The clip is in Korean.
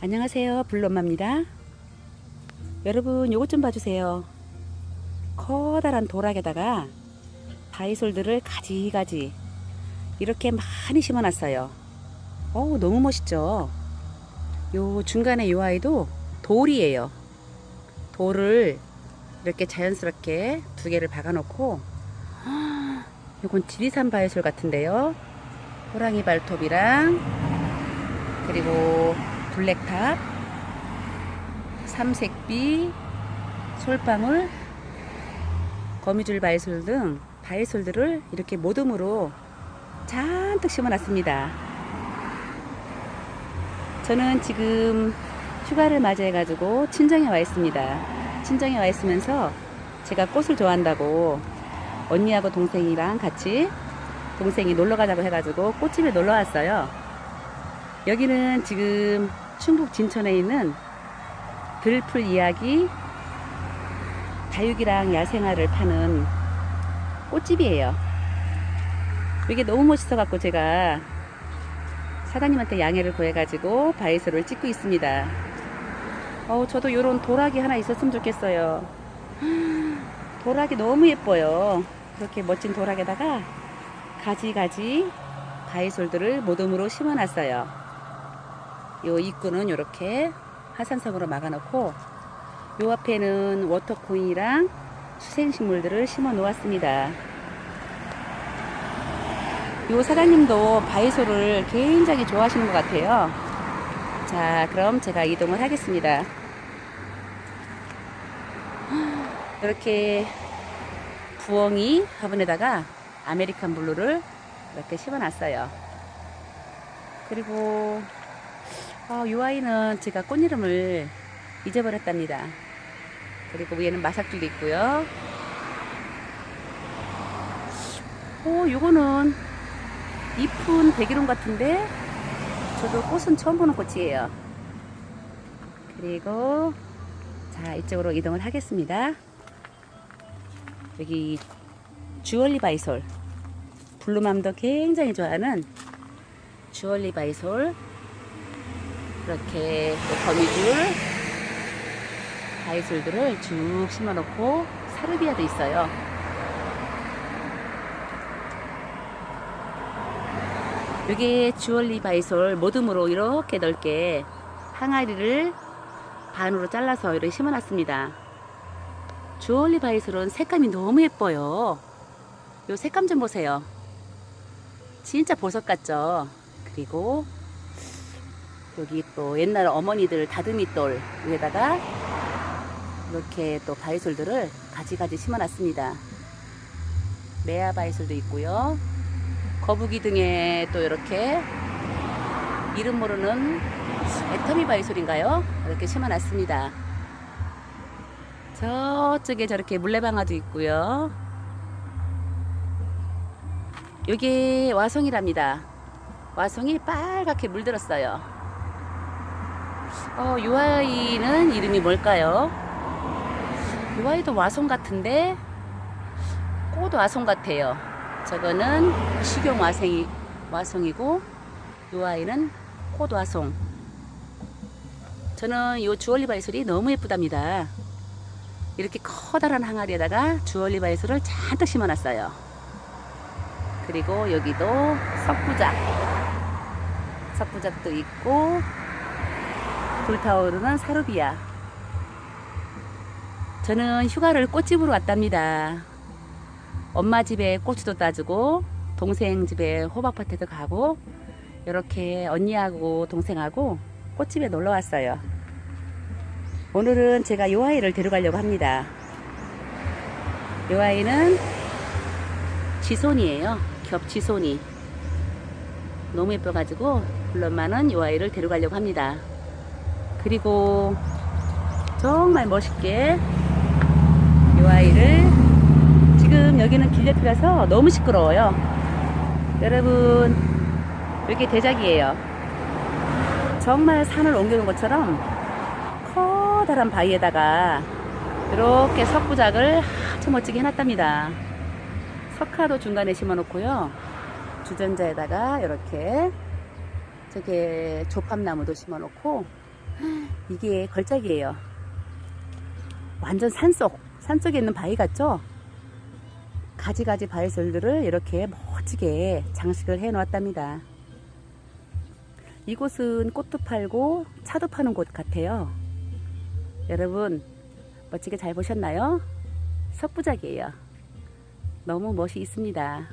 안녕하세요. 블루엄마입니다. 여러분 요것 좀 봐주세요. 커다란 도락에다가 바이솔들을 가지가지 이렇게 많이 심어놨어요. 어우 너무 멋있죠? 요 중간에 요 아이도 돌이에요. 돌을 이렇게 자연스럽게 두 개를 박아놓고 요건 지리산 바이솔 같은데요. 호랑이 발톱이랑 그리고 블랙탑, 삼색비, 솔방울, 거미줄 바이솔 등 바이솔들을 이렇게 모듬으로 잔뜩 심어놨습니다. 저는 지금 휴가를 맞이해가지고 친정에 와 있습니다. 친정에 와 있으면서 제가 꽃을 좋아한다고 언니하고 동생이랑 같이 동생이 놀러 가자고 해가지고 꽃집에 놀러 왔어요. 여기는 지금 충북 진천에 있는 들풀 이야기 다육이랑 야생화를 파는 꽃집이에요. 이게 너무 멋있어 갖고 제가 사장님한테 양해를 구해가지고 바이소를 찍고 있습니다. 어우 저도 요런 도락이 하나 있었으면 좋겠어요. 도락이 너무 예뻐요. 그렇게 멋진 도락에다가 가지가지 바이솔들을 모둠으로 심어놨어요. 요 입구는 이렇게 화산석으로 막아놓고 요 앞에는 워터코인이랑 수생식물들을 심어 놓았습니다. 요 사장님도 바이솔을 굉장히 좋아하시는 것 같아요. 자, 그럼 제가 이동을 하겠습니다. 이렇게 부엉이 화분에다가 아메리칸 블루를 이렇게 심어 놨어요. 그리고 어, 이 아이는 제가 꽃 이름을 잊어버렸답니다. 그리고 위에는 마삭줄도 있고요. 오, 요거는 잎은 백일홍 같은데 저도 꽃은 처음 보는 꽃이에요. 그리고 자 이쪽으로 이동을 하겠습니다. 여기 주얼리 바이솔 블루맘도 굉장히 좋아하는 주얼리 바이솔 이렇게 또 거미줄 바이솔들을 쭉 심어놓고 사르비아도 있어요. 여기 주얼리 바이솔 모듬으로 이렇게 넓게 항아리를 반으로 잘라서 이렇게 심어놨습니다. 주얼리 바이솔은 색감이 너무 예뻐요. 요 색감 좀 보세요. 진짜 보석 같죠? 그리고 여기 또 옛날 어머니들 다듬이돌 위에다가 이렇게 또 바이솔들을 가지가지 심어놨습니다. 메아 바이솔도 있고요. 거북이 등에 또 이렇게 이름 모르는 애터미 바이솔인가요? 이렇게 심어놨습니다. 저쪽에 저렇게 물레방아도 있고요. 여기 와송이랍니다. 와송이 빨갛게 물들었어요. 어, 이 아이는 이름이 뭘까요? 이 아이도 와송 같은데 꽃 와송 같아요. 저거는 식용 와송이, 와송이고 이 아이는 꽃 와송. 저는 이 주얼리 바이솔이 너무 예쁘답니다. 이렇게 커다란 항아리에다가 주얼리 바이솔을 잔뜩 심어놨어요. 그리고 여기도 석부작. 석부작도 있고 불타오르는 사루비아. 저는 휴가를 꽃집으로 왔답니다. 엄마 집에 고추도 따주고 동생 집에 호박밭에도 가고 이렇게 언니하고 동생하고 꽃집에 놀러 왔어요. 오늘은 제가 요 아이를 데려가려고 합니다. 요 아이는 지손이에요. 겹지손이. 너무 예뻐가지고 물론만은 요 아이를 데려가려고 합니다. 그리고 정말 멋있게 요 아이를 지금 여기는 길 옆이라서 너무 시끄러워요. 여러분 여기 대작이에요. 정말 산을 옮겨놓은 것처럼 커다란 바위에다가 이렇게 석부작을 아주 멋지게 해놨답니다. 석화도 중간에 심어놓고요. 주전자에다가 이렇게 저게 조팝나무도 심어놓고 이게 걸작이에요. 완전 산속, 산속에 있는 바위 같죠? 가지가지 바위솔들을 이렇게 멋지게 장식을 해 놓았답니다. 이곳은 꽃도 팔고 차도 파는 곳 같아요. 여러분, 멋지게 잘 보셨나요? 석부작이에요. 너무 멋이 있습니다.